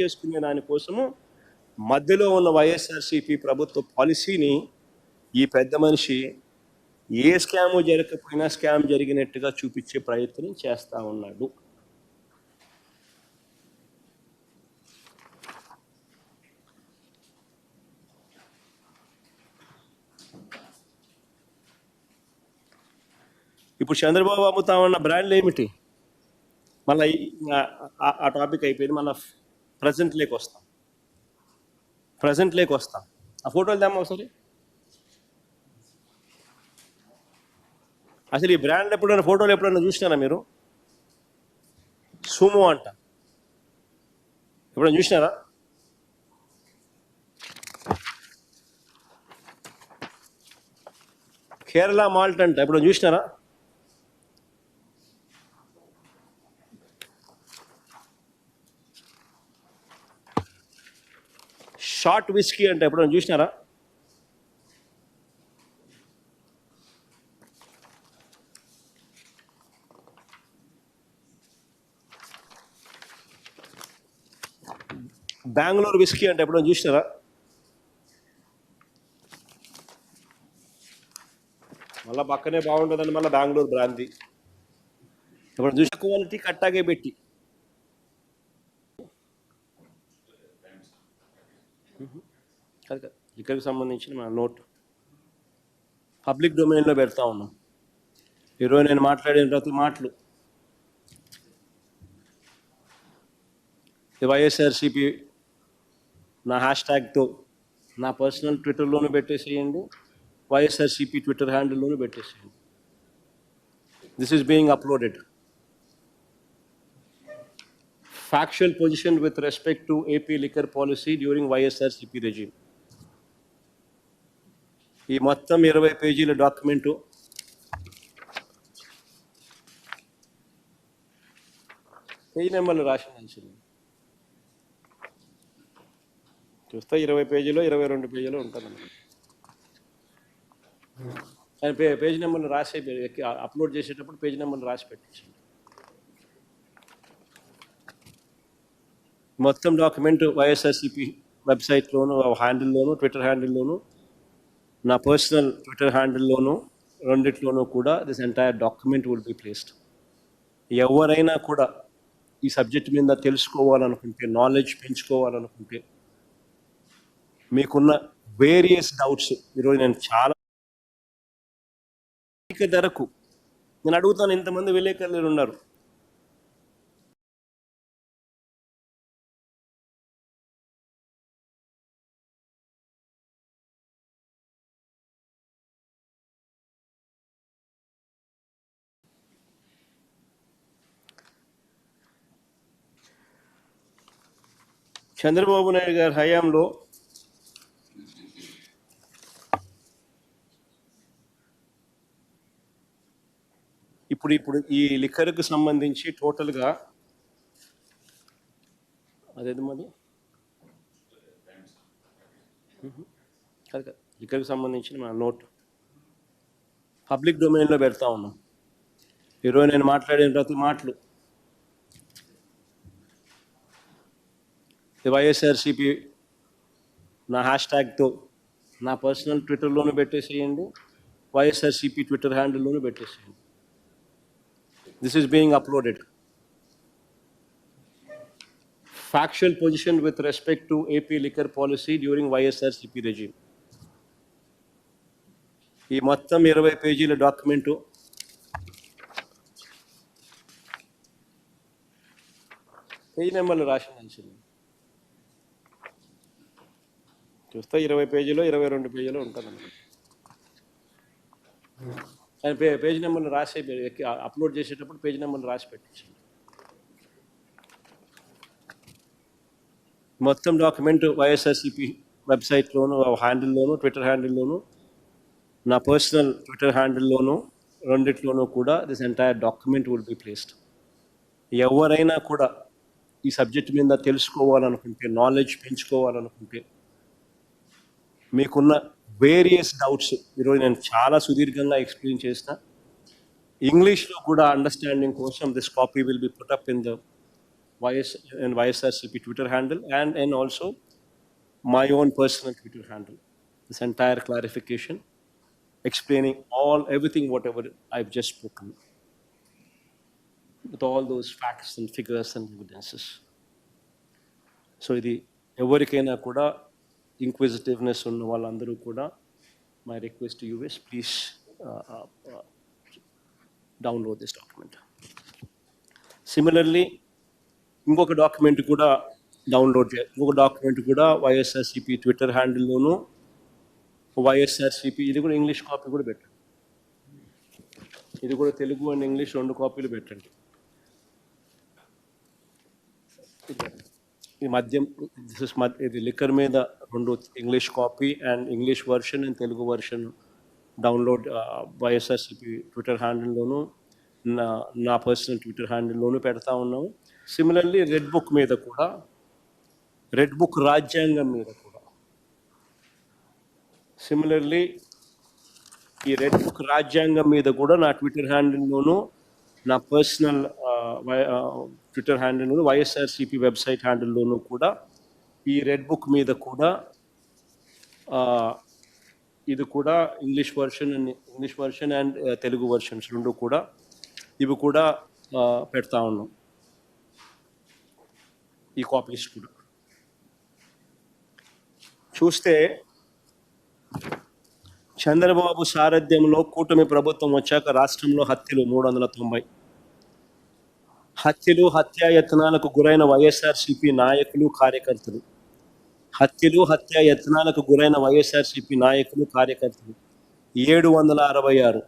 చేసుకునే దానికోసము మధ్యలో ఉన్న వైఎస్ఆర్సీపీ ప్రభుత్వ పాలసీని ఈ పెద్ద మనిషి ఏ స్కాము జరగకపోయినా స్కామ్ జరిగినట్టుగా చూపించే ప్రయత్నం చేస్తా ఉన్నాడు. ఇప్పుడు చంద్రబాబు అమ్ముతామన్న బ్రాండ్లు ఏమిటి? మళ్ళీ ఆ టాపిక్ అయిపోయింది. మళ్ళీ ప్రజెంట్ లేక్ వస్తాం. ప్రజెంట్ లేకి వస్తాం. ఆ ఫోటోలు తెమ్మ ఒకసారి. అసలు ఈ బ్రాండ్ ఎప్పుడైనా ఫోటోలు ఎప్పుడైనా చూసినారా మీరు? సుమో అంట. ఎప్పుడైనా చూసినారా? కేరళ మాల్ట్ అంట. ఎప్పుడైనా చూసినారా? షార్ట్ విస్కీ అంటే ఎప్పుడైనా చూసినారా? బెంగళూరు విస్కీ అంటే ఎప్పుడైనా చూసినారా? మళ్ళీ పక్కనే బాగుంటుందని మళ్ళీ బెంగళూరు బ్రాంతి. ఇప్పుడు చూసిన? క్వాలిటీ కట్టాగే పెట్టి. కాదు కాదు. లిక్కర్కి సంబంధించిన మన నోట్. పబ్లిక్ డొమైన్లో పెడతా ఉన్నాం. ఈరోజు నేను మాట్లాడిన ప్రతి మాటలు. వైఎస్ఆర్సిపి వైఎస్ఆర్సీపీ నా హ్యాష్ ట్యాగ్తో నా పర్సనల్ ట్విట్టర్లోనూ పెట్టేసేయండి. వైఎస్ఆర్సీపీ ట్విట్టర్ హ్యాండిల్లోనూ పెట్టేసేయండి. This is being uploaded factual position with respect to AP liquor policy during YSRCP regime. ఈ మొత్తం ఇరవై పేజీల డాక్యుమెంటు. పేజీ నెంబర్లు రాసి చూస్తే ఇరవై పేజీలో ఇరవై రెండు పేజీలో ఉంటుందన్నమాట. కానీ పే పేజ్ నెంబర్లు రాసి అప్లోడ్ చేసేటప్పుడు పేజ్ నెంబర్లు రాసి పెట్టించండి మొత్తం డాక్యుమెంట్ వైఎస్ఆర్సీపీ వెబ్సైట్లోను హ్యాండిల్లోను ట్విట్టర్ హ్యాండిల్లోను నా పర్సనల్ ట్విట్టర్ హ్యాండిల్లోను రెండిట్లోనూ కూడా this entire document will be placed ఎవరైనా కూడా ఈ సబ్జెక్ట్ మీద తెలుసుకోవాలనుకుంటే నాలెడ్జ్ పెంచుకోవాలనుకుంటే మీకున్న వేరియస్ డౌట్స్ ఈరోజు నేను చాలా అధిక ధరకు నేను అడుగుతాను ఇంతమంది విలేకరులు ఉన్నారు. చంద్రబాబు నాయుడు గారి హయాంలో ఇప్పుడు ఇప్పుడు ఈ లిక్కర్కు సంబంధించి టోటల్గా అదేది మరి కాదు కాదు. లిక్కర్కి సంబంధించిన మన నోట్. పబ్లిక్ డొమైన్లో పెడతా ఉన్నాం. ఈరోజు నేను మాట్లాడిన ప్రతి మాటలు. వైఎస్ఆర్సిపి నా హ్యాష్ ట్యాగ్తో నా పర్సనల్ ట్విట్టర్లోనూ పెట్టేసేయండి. వైఎస్ఆర్సిపి ట్విట్టర్ హ్యాండిల్లోనూ పెట్టేసేయండి. This is being uploaded factual position with respect to AP liquor policy during YSRCP regime ఈ మొత్తం ఇరవై పేజీల డాక్యుమెంటు. పేజీ నెంబర్లు రాసి చూస్తే ఇరవై పేజీలో ఇరవై రెండు పేజీలో ఉంటుంది కానీ పే పేజ్ నెంబర్ని రాసి అప్లోడ్ చేసేటప్పుడు పేజ్ నెంబర్ని రాసి పెట్టించండి మొత్తం డాక్యుమెంట్ వైఎస్ఆర్సీపీ వెబ్సైట్లోను హ్యాండిల్లోను ట్విట్టర్ హ్యాండిల్లోను నా పర్సనల్ ట్విట్టర్ హ్యాండిల్లోను రెండిట్లోనూ కూడా this entire document will be placed. ఎవరైనా కూడా ఈ సబ్జెక్ట్ మీద తెలుసుకోవాలనుకుంటే నాలెడ్జ్ పెంచుకోవాలనుకుంటే మీకున్న వేరియస్ డౌట్స్ ఈరోజు నేను చాలా సుదీర్ఘంగా ఎక్స్ప్లెయిన్ చేసిన ఇంగ్లీష్లో కూడా అండర్స్టాండింగ్ కోసం this copy will be put up in the YS and YSRCP Twitter handle and, and also my own personal Twitter handle. This entire clarification explaining all, everything, whatever I've just spoken. With all those facts and figures and evidences. So ఇది ఎవరికైనా కూడా ఇంక్విజిటివ్నెస్ ఉన్న వాళ్ళందరూ కూడా my request us please download this document similarly ఇంకొక document కూడా download చే ఇంకొక డాక్యుమెంట్ కూడా వైఎస్ఆర్సిపి ట్విట్టర్ హ్యాండిల్లోను వైఎస్ఆర్సిపి ఇది కూడా ఇంగ్లీష్ కాపీ కూడా పెట్టండి. ఇది కూడా తెలుగు అండ్ ఇంగ్లీష్ రెండు కాపీలు పెట్టండి. ఈ మద్యం దిస్ ఇస్ ఇది లిక్కర్ మీద రెండు English copy and English version and Telugu version download YSRCP Twitter హ్యాండిల్లోను నా నా పర్సనల్ ట్విట్టర్ హ్యాండిల్లోనూ పెడతా ఉన్నాము. సిమిలర్లీ రెడ్ బుక్ మీద కూడా రెడ్ బుక్ రాజ్యాంగం మీద కూడా. సిమిలర్లీ ఈ రెడ్ బుక్ రాజ్యాంగం మీద కూడా నా ట్విట్టర్ హ్యాండిల్లోనూ నా పర్సనల్ ట్విట్టర్ హ్యాండిల్లోను వైఎస్ఆర్సిపి వెబ్సైట్ హ్యాండిల్లోనూ కూడా ఈ రెడ్ బుక్ మీద కూడా ఇది కూడా English version and English version and Telugu versions రెండు కూడా ఇవి కూడా పెడతా ఉన్నాం. ఈ కాపీస్ కూడా. చూస్తే చంద్రబాబు సారథ్యంలో కూటమి ప్రభుత్వం వచ్చాక రాష్ట్రంలో హత్యలు మూడు వందల తొంభై హత్యలు హత్యాయత్నాలకు గురైన వైఎస్ఆర్సిపి నాయకులు కార్యకర్తలు. హత్యలు హత్యాయత్నాలకు గురైన వైఎస్ఆర్సిపి నాయకులు కార్యకర్తలు. ఏడు వందల అరవై ఆరు.